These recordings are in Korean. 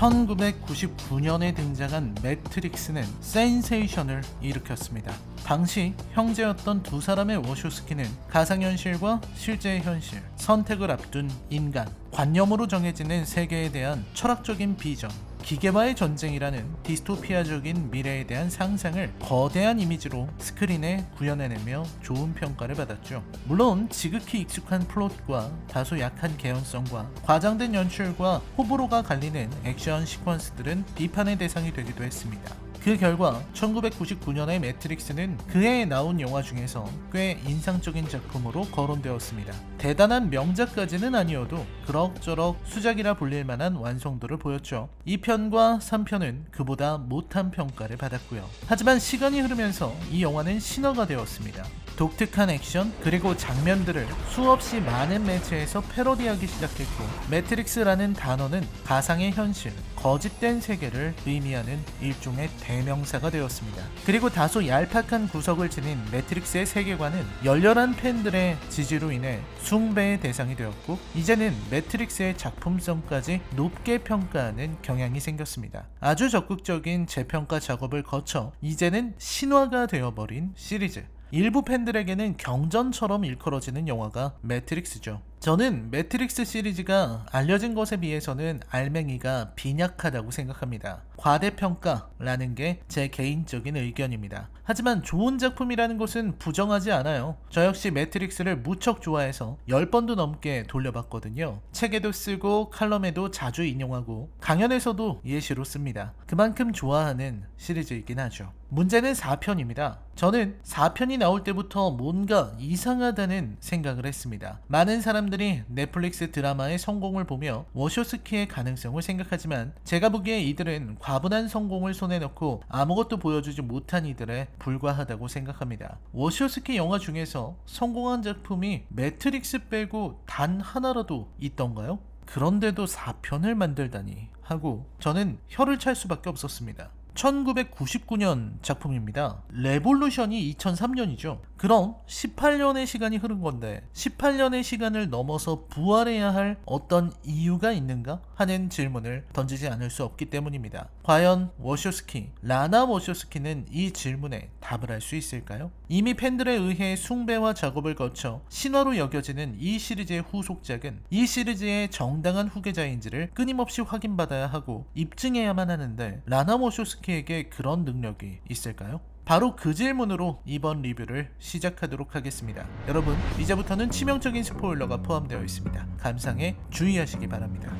1999년에 등장한 매트릭스는 센세이션을 일으켰습니다. 당시 형제였던 두 사람의 워쇼스키는 가상현실과 실제 현실, 선택을 앞둔 인간, 관념으로 정해지는 세계에 대한 철학적인 비전, 기계와의 전쟁이라는 디스토피아적인 미래에 대한 상상을 거대한 이미지로 스크린에 구현해내며 좋은 평가를 받았죠. 물론 지극히 익숙한 플롯과 다소 약한 개연성과 과장된 연출과 호불호가 갈리는 액션 시퀀스들은 비판의 대상이 되기도 했습니다. 그 결과 1999년의 매트릭스는 그해에 나온 영화 중에서 꽤 인상적인 작품으로 거론되었습니다. 대단한 명작까지는 아니어도 그럭저럭 수작이라 불릴 만한 완성도를 보였죠. 2편과 3편은 그보다 못한 평가를 받았고요. 하지만 시간이 흐르면서 이 영화는 신화가 되었습니다. 독특한 액션 그리고 장면들을 수없이 많은 매체에서 패러디하기 시작했고 매트릭스라는 단어는 가상의 현실, 거짓된 세계를 의미하는 일종의 대명사가 되었습니다. 그리고 다소 얄팍한 구석을 지닌 매트릭스의 세계관은 열렬한 팬들의 지지로 인해 숭배의 대상이 되었고 이제는 매트릭스의 작품성까지 높게 평가하는 경향이 생겼습니다. 아주 적극적인 재평가 작업을 거쳐 이제는 신화가 되어버린 시리즈. 일부 팬들에게는 경전처럼 일컬어지는 영화가 매트릭스죠. 저는 매트릭스 시리즈가 알려진 것에 비해서는 알맹이가 빈약하다고 생각합니다. 과대평가라는 게 제 개인적인 의견입니다. 하지만 좋은 작품이라는 것은 부정하지 않아요. 저 역시 매트릭스를 무척 좋아해서 10번도 넘게 돌려봤거든요. 책에도 쓰고 칼럼에도 자주 인용하고 강연에서도 예시로 씁니다. 그만큼 좋아하는 시리즈이긴 하죠. 문제는 4편입니다. 저는 4편이 나올 때부터 뭔가 이상하다는 생각을 했습니다. 많은 사람들 이 넷플릭스 드라마의 성공을 보며 워쇼스키의 가능성을 생각하지만 제가 보기에 이들은 과분한 성공을 손에 넣고 아무것도 보여주지 못한 이들에 불과하다고 생각합니다. 워쇼스키 영화 중에서 성공한 작품이 매트릭스 빼고 단 하나라도 있던가요? 그런데도 4편을 만들다니 하고 저는 혀를 찰 수밖에 없었습니다. 1999년 작품입니다. 레볼루션이 2003년이죠. 그럼 18년의 시간이 흐른 건데 18년의 시간을 넘어서 부활해야 할 어떤 이유가 있는가 하는 질문을 던지지 않을 수 없기 때문입니다. 과연 워쇼스키, 라나 워쇼스키는 이 질문에 답을 할 수 있을까요? 이미 팬들에 의해 숭배와 작업을 거쳐 신화로 여겨지는 이 시리즈의 후속작은 이 시리즈의 정당한 후계자인지를 끊임없이 확인받아야 하고 입증해야만 하는데 라나 워쇼스키 에게 그런 능력이 있을까요? 바로 그 질문으로 이번 리뷰를 시작하도록 하겠습니다. 여러분, 이제부터는 치명적인 스포일러가 포함되어 있습니다. 감상에 주의하시기 바랍니다.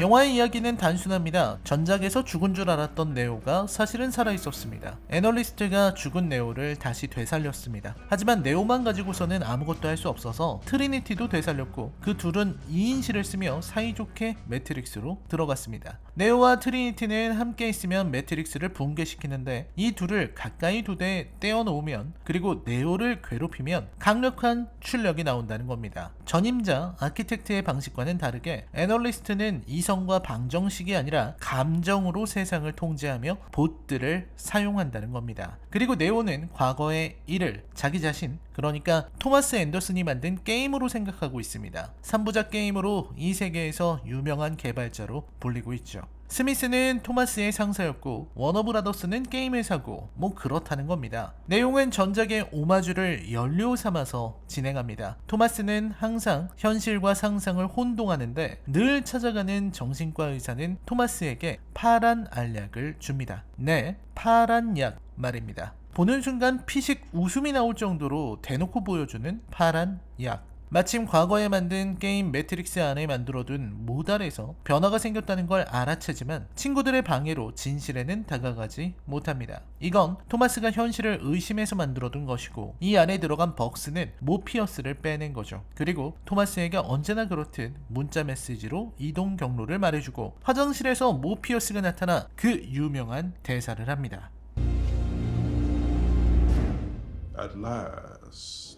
영화의 이야기는 단순합니다. 전작에서 죽은 줄 알았던 네오가 사실은 살아있었습니다. 애널리스트가 죽은 네오를 다시 되살렸습니다. 하지만 네오만 가지고서는 아무것도 할 수 없어서 트리니티도 되살렸고 그 둘은 2인실을 쓰며 사이좋게 매트릭스로 들어갔습니다. 네오와 트리니티는 함께 있으면 매트릭스를 붕괴시키는데 이 둘을 가까이 두 대 떼어놓으면 그리고 네오를 괴롭히면 강력한 출력이 나온다는 겁니다. 전임자 아키텍트의 방식과는 다르게 애널리스트는 이성 과 방정식이 아니라 감정으로 세상을 통제하며 봇들을 사용한다는 겁니다. 그리고 네오는 과거의 일을 자기 자신 그러니까 토마스 앤더슨이 만든 게임으로 생각하고 있습니다. 3부작 게임으로 이 세계에서 유명한 개발자로 불리고 있죠. 스미스는 토마스의 상사였고 워너브라더스는 게임 회사고 뭐 그렇다는 겁니다. 내용은 전작의 오마주를 연료 삼아서 진행합니다. 토마스는 항상 현실과 상상을 혼동하는데 늘 찾아가는 정신과 의사는 토마스에게 파란 알약을 줍니다. 네, 파란 약 말입니다. 보는 순간 피식 웃음이 나올 정도로 대놓고 보여주는 파란 약. 마침 과거에 만든 게임 매트릭스 안에 만들어둔 모달에서 변화가 생겼다는 걸 알아채지만 친구들의 방해로 진실에는 다가가지 못합니다. 이건 토마스가 현실을 의심해서 만들어둔 것이고 이 안에 들어간 벅스는 모피어스를 빼낸 거죠. 그리고 토마스에게 언제나 그렇듯 문자 메시지로 이동 경로를 말해주고 화장실에서 모피어스가 나타나 그 유명한 대사를 합니다. At last.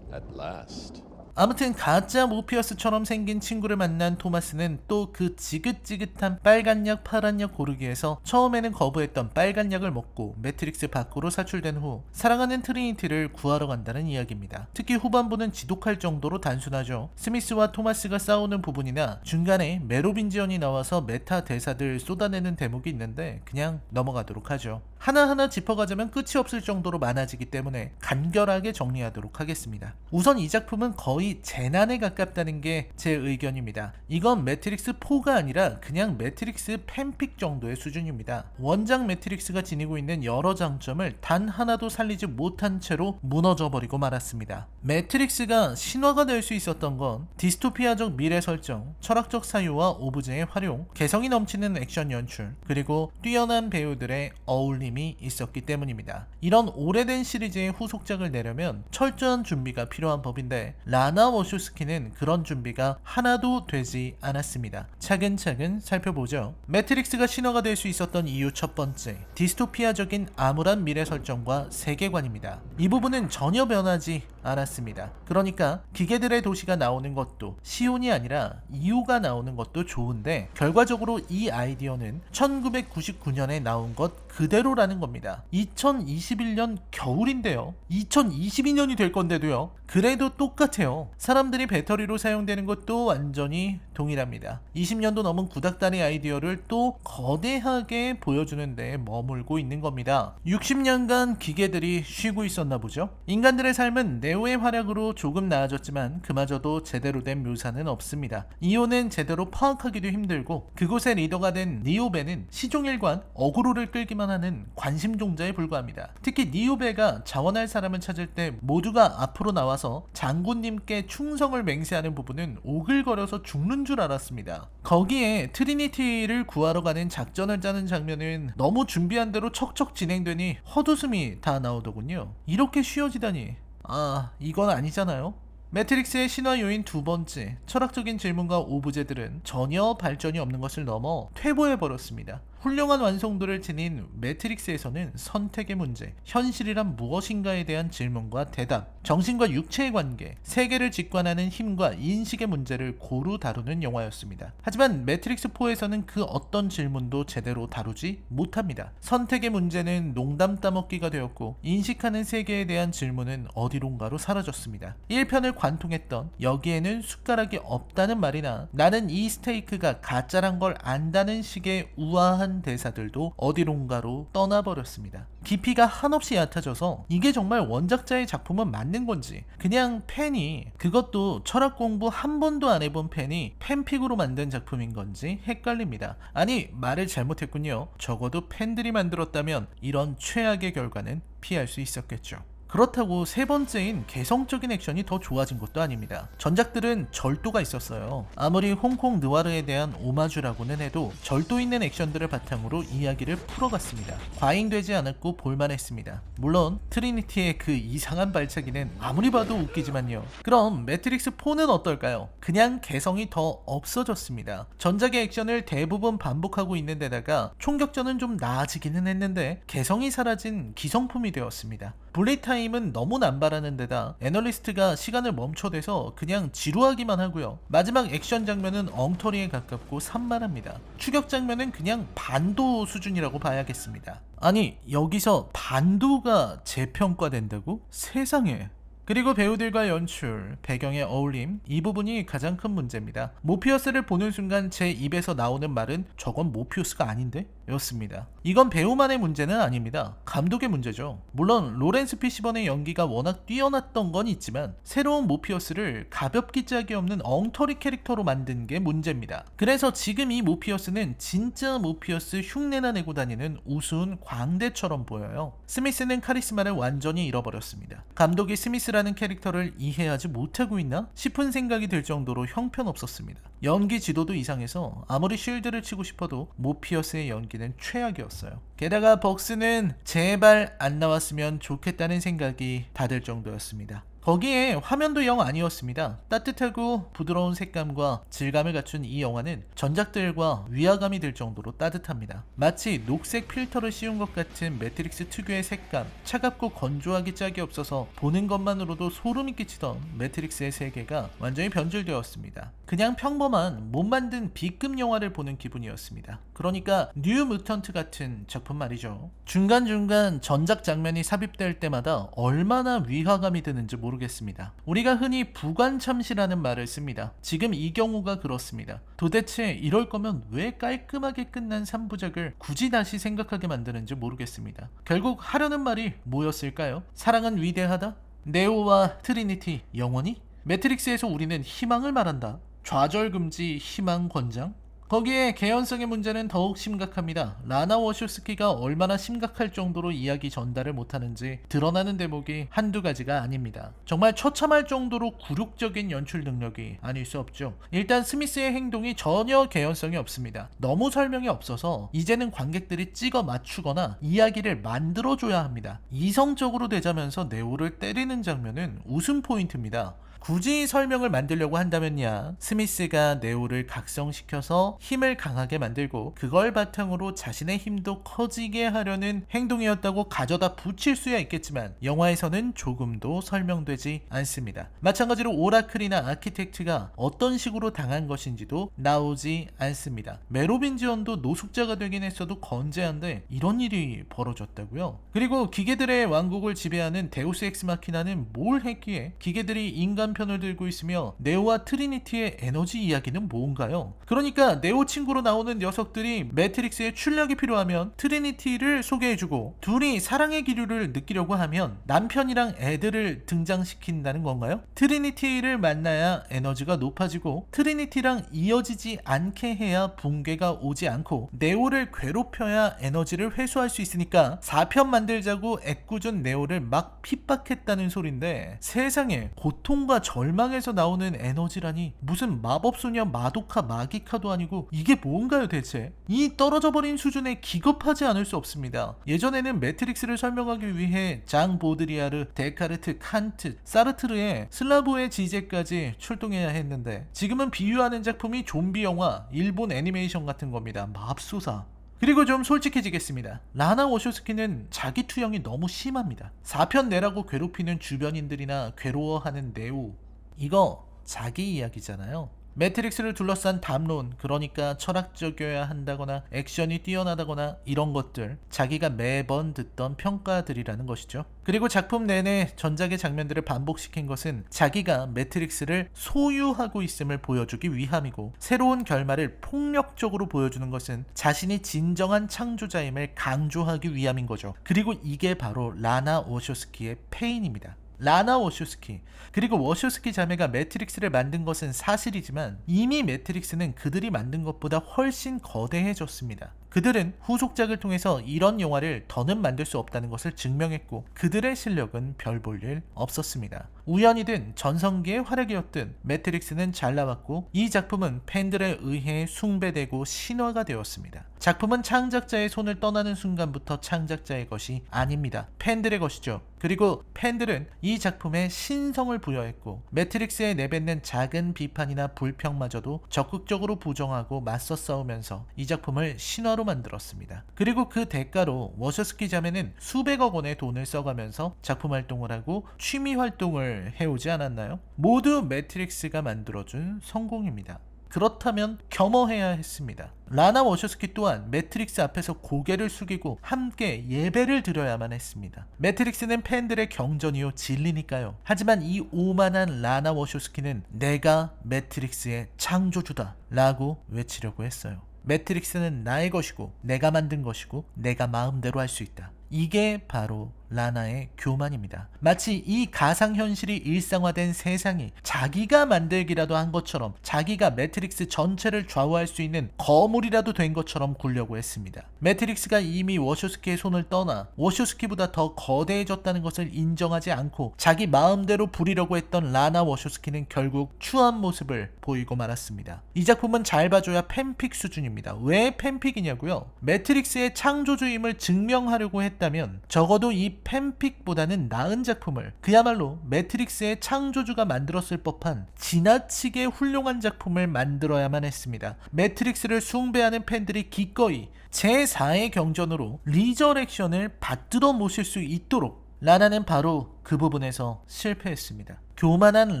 At last. 아무튼 가짜 모피어스처럼 생긴 친구를 만난 토마스는 또 그 지긋지긋한 빨간 약 파란 약 고르기에서 처음에는 거부했던 빨간 약을 먹고 매트릭스 밖으로 사출된 후 사랑하는 트리니티를 구하러 간다는 이야기입니다. 특히 후반부는 지독할 정도로 단순하죠. 스미스와 토마스가 싸우는 부분이나 중간에 메로빈 지언이 나와서 메타 대사들 쏟아내는 대목이 있는데 그냥 넘어가도록 하죠. 하나하나 짚어가자면 끝이 없을 정도로 많아지기 때문에 간결하게 정리하도록 하겠습니다. 우선 이 작품은 거의 재난에 가깝다는 게 제 의견입니다. 이건 매트릭스 4가 아니라 그냥 매트릭스 팬픽 정도의 수준입니다. 원작 매트릭스가 지니고 있는 여러 장점을 단 하나도 살리지 못한 채로 무너져버리고 말았습니다. 매트릭스가 신화가 될 수 있었던 건 디스토피아적 미래 설정, 철학적 사유와 오브제의 활용, 개성이 넘치는 액션 연출, 그리고 뛰어난 배우들의 어울림이 있었기 때문입니다. 이런 오래된 시리즈의 후속작을 내려면 철저한 준비가 필요한 법인데 라나 워쇼스키는 그런 준비가 하나도 되지 않았습니다. 차근차근 살펴보죠. 매트릭스가 신화가 될 수 있었던 이유 첫 번째, 디스토피아적인 암울한 미래 설정과 세계관입니다. 이 부분은 전혀 변하지 않았습니다. 그러니까 기계들의 도시가 나오는 것도 시온이 아니라 이유가 나오는 것도 좋은데 결과적으로 이 아이디어는 1999년에 나온 것 그대로라는 겁니다. 2021년 겨울인데요. 2022년이 될 건데도요. 그래도 똑같아요. 사람들이 배터리로 사용되는 것도 완전히 동일합니다. 20년도 넘은 구닥다리 아이디어를 또 거대하게 보여주는데 머물고 있는 겁니다. 60년간 기계들이 쉬고 있었나 보죠. 인간들의 삶은 네오의 활약으로 조금 나아졌지만 그마저도 제대로 된 묘사는 없습니다. 이오는 제대로 파악하기도 힘들고 그곳의 리더가 된 니오베는 시종일관 어그로를 끌기만 하는 관심종자에 불과합니다. 특히 니오베가 자원할 사람을 찾을 때 모두가 앞으로 나와서 장군님께 충성을 맹세하는 부분은 오글거려서 죽는 줄 알았습니다. 거기에 트리니티를 구하러 가는 작전을 짜는 장면은 너무 준비한 대로 척척 진행되니 헛웃음이 다 나오더군요. 이렇게 쉬워지다니. 아, 이건 아니잖아요. 매트릭스의 신화 요인 두 번째, 철학적인 질문과 오브제들은 전혀 발전이 없는 것을 넘어 퇴보해버렸습니다. 훌륭한 완성도를 지닌 매트릭스에서는 선택의 문제, 현실이란 무엇인가에 대한 질문과 대답, 정신과 육체의 관계, 세계를 직관하는 힘과 인식의 문제를 고루 다루는 영화였습니다. 하지만 매트릭스 4에서는 그 어떤 질문도 제대로 다루지 못합니다. 선택의 문제는 농담 따먹기가 되었고, 인식하는 세계에 대한 질문은 어디론가로 사라졌습니다. 1편을 관통했던 여기에는 숟가락이 없다는 말이나 나는 이 스테이크가 가짜란 걸 안다는 식의 우아한 대사들도 어디론가로 떠나버렸습니다. 깊이가 한없이 얕아져서 이게 정말 원작자의 작품은 맞는 건지 그냥 팬이 그것도 철학 공부 한 번도 안 해본 팬이 팬픽으로 만든 작품인 건지 헷갈립니다. 아니 말을 잘못했군요. 적어도 팬들이 만들었다면 이런 최악의 결과는 피할 수 있었겠죠. 그렇다고 세 번째인 개성적인 액션이 더 좋아진 것도 아닙니다. 전작들은 절도가 있었어요. 아무리 홍콩 느와르에 대한 오마주라고는 해도 절도 있는 액션들을 바탕으로 이야기를 풀어갔습니다. 과잉되지 않았고 볼만했습니다. 물론 트리니티의 그 이상한 발차기는 아무리 봐도 웃기지만요. 그럼 매트릭스 4는 어떨까요? 그냥 개성이 더 없어졌습니다. 전작의 액션을 대부분 반복하고 있는 데다가 총격전은 좀 나아지기는 했는데 개성이 사라진 기성품이 되었습니다. 블레이 타 임은 너무 남발하는 데다 애널리스트가 시간을 멈춰대서 그냥 지루하기만 하고요. 마지막 액션 장면은 엉터리에 가깝고 산만합니다. 추격 장면은 그냥 반도 수준이라고 봐야겠습니다. 아니 여기서 반도가 재평가된다고? 세상에 그리고 배우들과 연출, 배경의 어울림, 이 부분이 가장 큰 문제입니다. 모피어스를 보는 순간 제 입에서 나오는 말은 저건 모피우스가 아닌데? 였습니다. 이건 배우만의 문제는 아닙니다. 감독의 문제죠. 물론 로렌스 피시번의 연기가 워낙 뛰어났던 건 있지만 새로운 모피어스를 가볍기 짝이 없는 엉터리 캐릭터로 만든 게 문제입니다. 그래서 지금 이 모피어스는 진짜 모피어스 흉내나 내고 다니는 우스운 광대처럼 보여요. 스미스는 카리스마를 완전히 잃어버렸습니다. 감독이 스미스 라는 캐릭터를 이해하지 못하고 있나 싶은 생각이 들 정도로 형편없었습니다. 연기 지도도 이상해서 아무리 쉴드를 치고 싶어도 모피어스의 연기는 최악이었어요. 게다가 벅스는 제발 안 나왔으면 좋겠다는 생각이 다들 정도였습니다. 거기에 화면도 영 아니었습니다. 따뜻하고 부드러운 색감과 질감을 갖춘 이 영화는 전작들과 위화감이 들 정도로 따뜻합니다. 마치 녹색 필터를 씌운 것 같은 매트릭스 특유의 색감, 차갑고 건조하기 짝이 없어서 보는 것만으로도 소름이 끼치던 매트릭스의 세계가 완전히 변질되었습니다. 그냥 평범한 못 만든 B급 영화를 보는 기분이었습니다. 그러니까 뉴 무턴트 같은 작품 말이죠. 중간중간 전작 장면이 삽입될 때마다 얼마나 위화감이 드는지 모르겠 습니다. 우리가 흔히 부관참시라는 말을 씁니다. 지금 이 경우가 그렇습니다. 도대체 이럴 거면 왜 깔끔하게 끝난 3부작을 굳이 다시 생각하게 만드는지 모르겠습니다. 결국 하려는 말이 뭐였을까요? 사랑은 위대하다? 네오와 트리니티 영원히? 매트릭스에서 우리는 희망을 말한다. 좌절 금지 희망 권장? 거기에 개연성의 문제는 더욱 심각합니다. 라나 워쇼스키가 얼마나 심각할 정도로 이야기 전달을 못하는지 드러나는 대목이 한두 가지가 아닙니다. 정말 처참할 정도로 굴욕적인 연출 능력이 아닐 수 없죠. 일단 스미스의 행동이 전혀 개연성이 없습니다. 너무 설명이 없어서 이제는 관객들이 찍어 맞추거나 이야기를 만들어줘야 합니다. 이성적으로 되자면서 네오를 때리는 장면은 웃음 포인트입니다. 굳이 설명을 만들려고 한다면야 스미스가 네오를 각성시켜서 힘을 강하게 만들고 그걸 바탕으로 자신의 힘도 커지게 하려는 행동이었다고 가져다 붙일 수야 있겠지만 영화에서는 조금도 설명되지 않습니다. 마찬가지로 오라클이나 아키텍트가 어떤 식으로 당한 것인지도 나오지 않습니다. 메로빈 지원도 노숙자가 되긴 했어도 건재한데 이런 일이 벌어졌다고요? 그리고 기계들의 왕국을 지배하는 데우스 엑스 마키나는 뭘 했기에 기계들이 인간 편을 들고 있으며 네오와 트리니티의 에너지 이야기는 뭔가요? 그러니까 네오 친구로 나오는 녀석들이 매트릭스에 출력이 필요하면 트리니티를 소개해주고 둘이 사랑의 기류를 느끼려고 하면 남편이랑 애들을 등장시킨다는 건가요? 트리니티를 만나야 에너지가 높아지고 트리니티랑 이어지지 않게 해야 붕괴가 오지 않고 네오를 괴롭혀야 에너지를 회수할 수 있으니까 4편 만들자고 애꿎은 네오를 막 핍박했다는 소린데 세상에 고통과 절망에서 나오는 에너지라니 무슨 마법소녀 마도카 마기카도 아니고 이게 뭔가요 대체? 이 떨어져 버린 수준에 기겁하지 않을 수 없습니다. 예전에는 매트릭스를 설명하기 위해 장 보드리아르, 데카르트, 칸트, 사르트르의 슬라브의 지제까지 출동해야 했는데 지금은 비유하는 작품이 좀비 영화, 일본 애니메이션 같은 겁니다. 맙소사. 그리고 좀 솔직해지겠습니다. 라나 워쇼스키는 자기 투영이 너무 심합니다. 4편 내라고 괴롭히는 주변인들이나 괴로워하는 네오. 이거 자기 이야기잖아요. 매트릭스를 둘러싼 담론, 그러니까 철학적이어야 한다거나 액션이 뛰어나다거나 이런 것들, 자기가 매번 듣던 평가들이라는 것이죠. 그리고 작품 내내 전작의 장면들을 반복시킨 것은 자기가 매트릭스를 소유하고 있음을 보여주기 위함이고, 새로운 결말을 폭력적으로 보여주는 것은 자신이 진정한 창조자임을 강조하기 위함인 거죠. 그리고 이게 바로 라나 워쇼스키의 페인입니다. 라나 워쇼스키 그리고 워쇼스키 자매가 매트릭스를 만든 것은 사실이지만 이미 매트릭스는 그들이 만든 것보다 훨씬 거대해졌습니다. 그들은 후속작을 통해서 이런 영화를 더는 만들 수 없다는 것을 증명했고 그들의 실력은 별 볼 일 없었습니다. 우연이든 전성기의 활약이었든 매트릭스는 잘 나왔고 이 작품은 팬들에 의해 숭배되고 신화가 되었습니다. 작품은 창작자의 손을 떠나는 순간부터 창작자의 것이 아닙니다. 팬들의 것이죠. 그리고 팬들은 이 작품에 신성을 부여했고 매트릭스에 내뱉는 작은 비판이나 불평마저도 적극적으로 부정하고 맞서 싸우면서 이 작품을 신화로 만들었습니다. 그리고 그 대가로 워셔스키 자매는 수백억 원의 돈을 써가면서 작품 활동을 하고 취미 활동을 해오지 않았나요? 모두 매트릭스가 만들어준 성공입니다. 그렇다면 겸허해야 했습니다. 라나 워셔스키 또한 매트릭스 앞에서 고개를 숙이고 함께 예배를 드려야만 했습니다. 매트릭스는 팬들의 경전이요 진리니까요. 하지만 이 오만한 라나 워셔스키는 내가 매트릭스의 창조주다 라고 외치려고 했어요. 매트릭스는 나의 것이고 내가 만든 것이고 내가 마음대로 할 수 있다. 이게 바로 라나의 교만입니다. 마치 이 가상현실이 일상화된 세상이 자기가 만들기라도 한 것처럼 자기가 매트릭스 전체를 좌우할 수 있는 거물이라도 된 것처럼 굴려고 했습니다. 매트릭스가 이미 워쇼스키의 손을 떠나 워쇼스키보다 더 거대해졌다는 것을 인정하지 않고 자기 마음대로 부리려고 했던 라나 워쇼스키는 결국 추한 모습을 보이고 말았습니다. 이 작품은 잘 봐줘야 팬픽 수준입니다. 왜 팬픽이냐고요? 매트릭스의 창조주임을 증명하려고 했다면 적어도 이이 팬픽보다는 나은 작품을 그야말로 매트릭스의 창조주가 만들었을 법한 지나치게 훌륭한 작품을 만들어야만 했습니다. 매트릭스를 숭배하는 팬들이 기꺼이 제4의 경전으로 리저렉션을 받들어 모실 수 있도록 라나는 바로 그 부분에서 실패했습니다. 교만한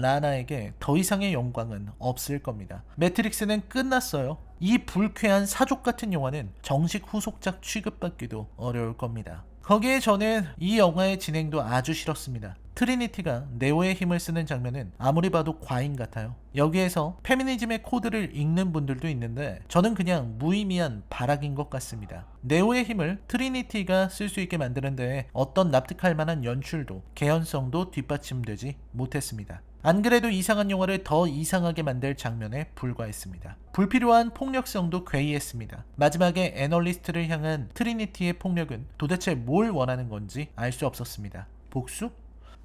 라나에게 더 이상의 영광은 없을 겁니다. 매트릭스는 끝났어요. 이 불쾌한 사족 같은 영화는 정식 후속작 취급받기도 어려울 겁니다. 거기에 저는 이 영화의 진행도 아주 싫었습니다. 트리니티가 네오의 힘을 쓰는 장면은 아무리 봐도 과잉 같아요. 여기에서 페미니즘의 코드를 읽는 분들도 있는데 저는 그냥 무의미한 발악인 것 같습니다. 네오의 힘을 트리니티가 쓸 수 있게 만드는데 어떤 납득할 만한 연출도 개연성도 뒷받침되지 못했습니다. 안 그래도 이상한 영화를 더 이상하게 만들 장면에 불과했습니다. 불필요한 폭력성도 괴이했습니다. 마지막에 애널리스트를 향한 트리니티의 폭력은 도대체 뭘 원하는 건지 알 수 없었습니다. 복수?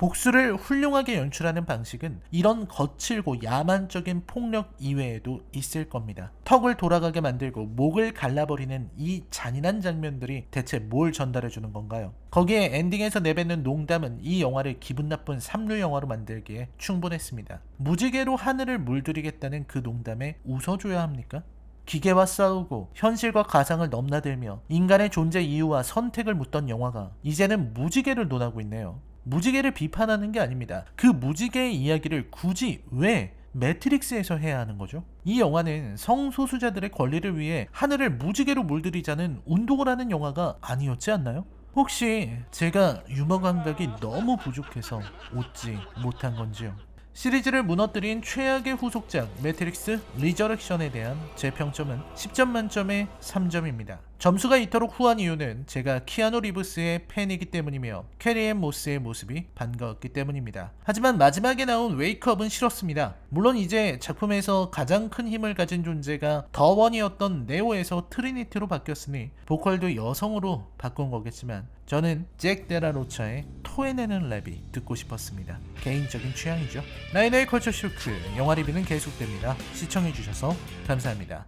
복수를 훌륭하게 연출하는 방식은 이런 거칠고 야만적인 폭력 이외에도 있을 겁니다. 턱을 돌아가게 만들고 목을 갈라버리는 이 잔인한 장면들이 대체 뭘 전달해 주는 건가요? 거기에 엔딩에서 내뱉는 농담은 이 영화를 기분 나쁜 삼류 영화로 만들기에 충분했습니다. 무지개로 하늘을 물들이겠다는 그 농담에 웃어줘야 합니까? 기계와 싸우고 현실과 가상을 넘나들며 인간의 존재 이유와 선택을 묻던 영화가 이제는 무지개를 논하고 있네요. 무지개를 비판하는 게 아닙니다. 그 무지개의 이야기를 굳이 왜 매트릭스에서 해야 하는 거죠? 이 영화는 성소수자들의 권리를 위해 하늘을 무지개로 물들이자는 운동을 하는 영화가 아니었지 않나요? 혹시 제가 유머 감각이 너무 부족해서 웃지 못한 건지요? 시리즈를 무너뜨린 최악의 후속작 매트릭스 리저렉션에 대한 제 평점은 10점 만점에 3점입니다. 점수가 이토록 후한 이유는 제가 키아누 리브스의 팬이기 때문이며 캐리앤 모스의 모습이 반가웠기 때문입니다. 하지만 마지막에 나온 웨이크업은 싫었습니다. 물론 이제 작품에서 가장 큰 힘을 가진 존재가 더원이었던 네오에서 트리니티로 바뀌었으니 보컬도 여성으로 바꾼 거겠지만 저는 잭 데라로차의 토해내는 랩이 듣고 싶었습니다. 개인적인 취향이죠. 나인의 컬처 쇼크 영화 리뷰는 계속됩니다. 시청해주셔서 감사합니다.